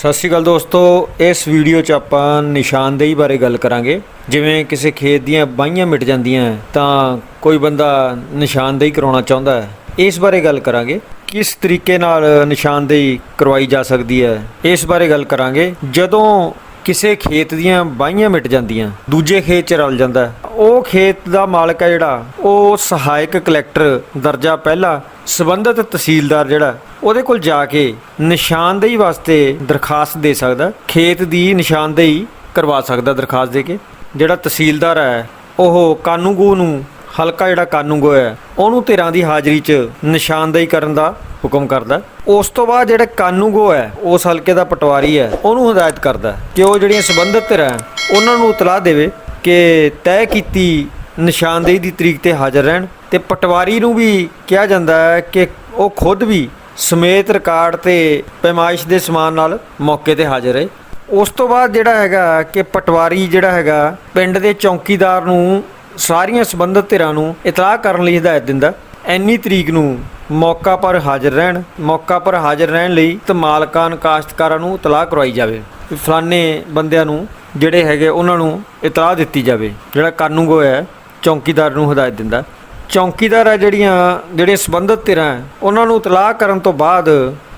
ਸਤਿ ਸ਼੍ਰੀ ਅਕਾਲ ਦੋਸਤੋ, ਇਸ ਵੀਡੀਓ 'ਚ ਆਪਾਂ ਨਿਸ਼ਾਨਦੇਹੀ ਬਾਰੇ ਗੱਲ ਕਰਾਂਗੇ। ਜਿਵੇਂ ਕਿਸੇ ਖੇਤ ਦੀਆਂ ਬਾਹੀਆਂ ਮਿਟ ਜਾਂਦੀਆਂ ਤਾਂ ਕੋਈ ਬੰਦਾ ਨਿਸ਼ਾਨਦੇਹੀ ਕਰਾਉਣਾ ਚਾਹੁੰਦਾ ਹੈ ਇਸ ਬਾਰੇ ਗੱਲ ਕਰਾਂਗੇ, ਕਿਸ ਤਰੀਕੇ ਨਾਲ ਨਿਸ਼ਾਨਦੇਹੀ ਕਰਵਾਈ ਜਾ ਸਕਦੀ ਹੈ ਇਸ ਬਾਰੇ ਗੱਲ ਕਰਾਂਗੇ, ਜਦੋਂ ਕਿਸੇ ਖੇਤ ਦੀਆਂ ਬਾਈਆਂ ਮਿਟ ਜਾਂਦੀਆਂ, ਦੂਜੇ ਖੇਤ 'ਚ ਰਲ ਜਾਂਦਾ ਉਹ ਉਹ ਖੇਤ ਦਾ ਮਾਲਕ ਹੈ ਜਿਹੜਾ, ਉਹ ਸਹਾਇਕ ਕਲੈਕਟਰ ਦਰਜਾ ਪਹਿਲਾ, ਸਬੰਧਤ ਤਹਿਸੀਲਦਾਰ ਜਿਹੜਾ, ਉਹਦੇ ਕੋਲ ਜਾ ਕੇ ਨਿਸ਼ਾਨਦੇਹੀ ਵਾਸਤੇ ਦਰਖਾਸਤ ਦੇ ਸਕਦਾ, ਖੇਤ ਦੀ ਨਿਸ਼ਾਨਦੇਹੀ ਕਰਵਾ ਸਕਦਾ ਦਰਖਾਸਤ ਦੇ ਕੇ। ਜਿਹੜਾ ਤਹਿਸੀਲਦਾਰ ਹੈ, ਉਹ ਕਾਨੂੰਗੋ ਨੂੰ, ਹਲਕਾ ਜਿਹੜਾ ਕਾਨੂੰਗੋ ਹੈ, ਉਹਨੂੰ ਧਿਰਾਂ ਦੀ ਹਾਜ਼ਰੀ 'ਚ ਨਿਸ਼ਾਨਦੇਹੀ ਕਰਨ ਦਾ ਹੁਕਮ ਕਰਦਾ। ਉਸ ਤੋਂ ਬਾਅਦ ਜਿਹੜਾ ਕਾਨੂੰਗੋ ਹੈ, ਉਸ ਹਲਕੇ ਦਾ ਪਟਵਾਰੀ ਹੈ, ਉਹਨੂੰ ਹਦਾਇਤ ਕਰਦਾ ਕਿ ਉਹ ਜਿਹੜੀਆਂ ਸੰਬੰਧਿਤ ਧਿਰਾਂ ਉਹਨਾਂ ਨੂੰ ਇਤਲਾਹ ਦੇਵੇ। ਕਿ ਤੈਅ ਕੀਤੀ ਨਿਸ਼ਾਨਦੇਹੀ ਦੀ ਤਰੀਕ ਤੇ ਹਾਜ਼ਰ ਰਹਿਣ ਤੇ ਪਟਵਾਰੀ ਨੂੰ ਵੀ ਕਿਹਾ ਜਾਂਦਾ ਹੈ ਕਿ ਉਹ ਖੁਦ ਵੀ ਸਮੇਤ ਰਿਕਾਰਡ ਤੇ ਪੈਮਾਇਸ਼ ਦੇ ਸਮਾਨ ਨਾਲ ਮੌਕੇ ਤੇ ਹਾਜ਼ਰ ਰਹੇ। ਉਸ ਤੋਂ ਬਾਅਦ ਜਿਹੜਾ ਹੈਗਾ ਕਿ ਪਟਵਾਰੀ ਜਿਹੜਾ ਹੈਗਾ ਪਿੰਡ ਦੇ ਚੌਕੀਦਾਰ ਨੂੰ ਸਾਰੀਆਂ ਸੰਬੰਧਿਤ ਧਿਰਾਂ ਨੂੰ ਇਤਲਾਹ ਕਰਨ ਲਈ ਹਦਾਇਤ ਦਿੰਦਾ ਐਨੀ ਤਰੀਕ ਨੂੰ ਮੌਕਾ ਪਰ ਹਾਜ਼ਰ ਰਹਿਣ, ਮੌਕਾ ਪਰ ਹਾਜ਼ਰ ਰਹਿਣ ਲਈ ਤੇ ਮਾਲਕਾਨ ਕਾਸ਼ਤਕਾਰਾਂ ਨੂੰ ਇਤਲਾਹ ਕਰਵਾਈ ਜਾਵੇ। ਫਲਾਨੇ ਬੰਦਿਆਂ ਨੂੰ ਜਿਹੜੇ ਹੈਗੇ ਉਹਨਾਂ ਨੂੰ ਇਤਲਾਹ ਦਿੱਤੀ ਜਾਵੇ। ਜਿਹੜਾ ਕਾਨੂੰਗੋ ਹੈ ਚੌਕੀਦਾਰ ਨੂੰ ਹਦਾਇਤ ਦਿੰਦਾ। ਚੌਕੀਦਾਰ ਹੈ ਜਿਹੜੀਆਂ ਜਿਹੜੇ ਸੰਬੰਧਿਤ ਧਿਰਾਂ ਉਹਨਾਂ ਨੂੰ ਇਤਲਾਹ ਕਰਨ ਤੋਂ ਬਾਅਦ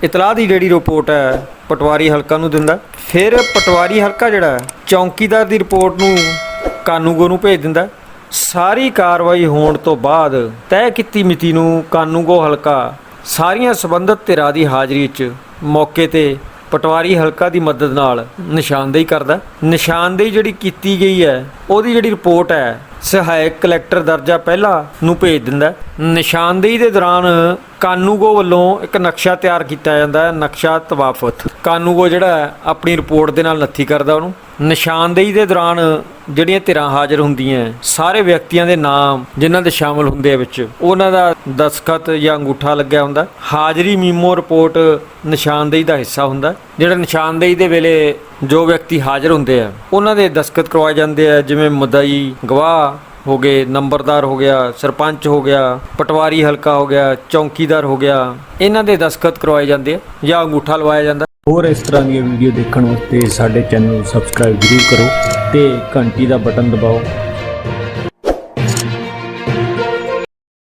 ਇਤਲਾਹ ਦੀ ਜਿਹੜੀ ਰਿਪੋਰਟ ਹੈ ਪਟਵਾਰੀ ਹਲਕਾ ਨੂੰ ਦਿੰਦਾ। ਫਿਰ ਪਟਵਾਰੀ ਹਲਕਾ ਜਿਹੜਾ ਹੈ, ਚੌਕੀਦਾਰ ਦੀ ਰਿਪੋਰਟ ਨੂੰ ਕਾਨੂੰਗੋ ਨੂੰ ਭੇਜ ਦਿੰਦਾ। ਸਾਰੀ ਕਾਰਵਾਈ ਹੋਣ ਤੋਂ ਬਾਅਦ ਤੈਅ ਕੀਤੀ ਮਿਤੀ ਨੂੰ ਕਾਨੂੰਗੋ ਹਲਕਾ ਸਾਰੀਆਂ ਸੰਬੰਧਿਤ ਧਿਰਾਂ ਦੀ ਹਾਜ਼ਰੀ 'ਚ ਮੌਕੇ ਤੇ ਪਟਵਾਰੀ ਹਲਕਾ ਦੀ ਮਦਦ ਨਾਲ ਨਿਸ਼ਾਨਦੇਹੀ ਕਰਦਾ। ਨਿਸ਼ਾਨਦੇਹੀ ਜਿਹੜੀ ਕੀਤੀ ਗਈ ਹੈ, ਉਹਦੀ ਜਿਹੜੀ ਰਿਪੋਰਟ ਹੈ ਸਹਾਇਕ ਕਲੈਕਟਰ ਦਰਜਾ ਪਹਿਲਾ ਨੂੰ ਭੇਜ ਦਿੰਦਾ ਨਿਸ਼ਾਨਦੇਹੀ ਦੇ ਦੌਰਾਨ ਕਾਨੂੰਗੋ ਵੱਲੋਂ ਇੱਕ ਨਕਸ਼ਾ ਤਿਆਰ ਕੀਤਾ ਜਾਂਦਾ ਹੈ, ਨਕਸ਼ਾ ਤਵਾਫਤ। ਕਾਨੂੰਗੋ ਜਿਹੜਾ ਆਪਣੀ ਰਿਪੋਰਟ ਦੇ ਨਾਲ ਨੱਥੀ ਕਰਦਾ ਉਹਨੂੰ। ਨਿਸ਼ਾਨਦੇਹੀ ਦੇ ਦੌਰਾਨ ਜਿਹੜੀਆਂ ਧਿਰਾਂ ਹਾਜ਼ਰ ਹੁੰਦੀਆਂ ਸਾਰੇ ਵਿਅਕਤੀਆਂ ਦੇ ਨਾਮ ਜਿਨ੍ਹਾਂ ਦੇ ਸ਼ਾਮਲ ਹੁੰਦੇ ਆ ਵਿੱਚ, ਉਹਨਾਂ ਦਾ ਦਸਖਤ ਜਾਂ ਅੰਗੂਠਾ ਲੱਗਿਆ ਹੁੰਦਾ ਹਾਜ਼ਰੀ ਮੀਮੋ ਰਿਪੋਰਟ ਨਿਸ਼ਾਨਦੇਹੀ ਦਾ ਹਿੱਸਾ ਹੁੰਦਾ ਜਿਹੜਾ ਨਿਸ਼ਾਨਦੇਹੀ ਦੇ ਵੇਲੇ ਜੋ ਵਿਅਕਤੀ ਹਾਜ਼ਰ ਹੁੰਦੇ ਆ, ਉਹਨਾਂ ਦੇ ਦਸਤਖਤ ਕਰਵਾਏ ਜਾਂਦੇ ਆ, ਜਿਵੇਂ ਮੁਦਈ, ਗਵਾਹ ਹੋ ਗਏ, ਨੰਬਰਦਾਰ ਹੋ ਗਿਆ, ਸਰਪੰਚ ਹੋ ਗਿਆ, ਪਟਵਾਰੀ ਹਲਕਾ ਹੋ ਗਿਆ, ਚੌਕੀਦਾਰ ਹੋ ਗਿਆ, ਇਹਨਾਂ ਦੇ ਦਸਤਖਤ ਕਰਵਾਏ ਜਾਂਦੇ ਆ ਜਾਂ ਅੰਗੂਠਾ ਲਵਾਇਆ ਜਾਂਦਾ। ਹੋਰ ਇਸ ਤਰ੍ਹਾਂ ਦੀਆਂ ਵੀਡੀਓ ਦੇਖਣ ਵਾਸਤੇ ਸਾਡੇ ਚੈਨਲ ਨੂੰ ਸਬਸਕ੍ਰਾਈਬ ਜ਼ਰੂਰ ਕਰੋ ਤੇ ਘੰਟੀ ਦਾ ਬਟਨ ਦਬਾਓ।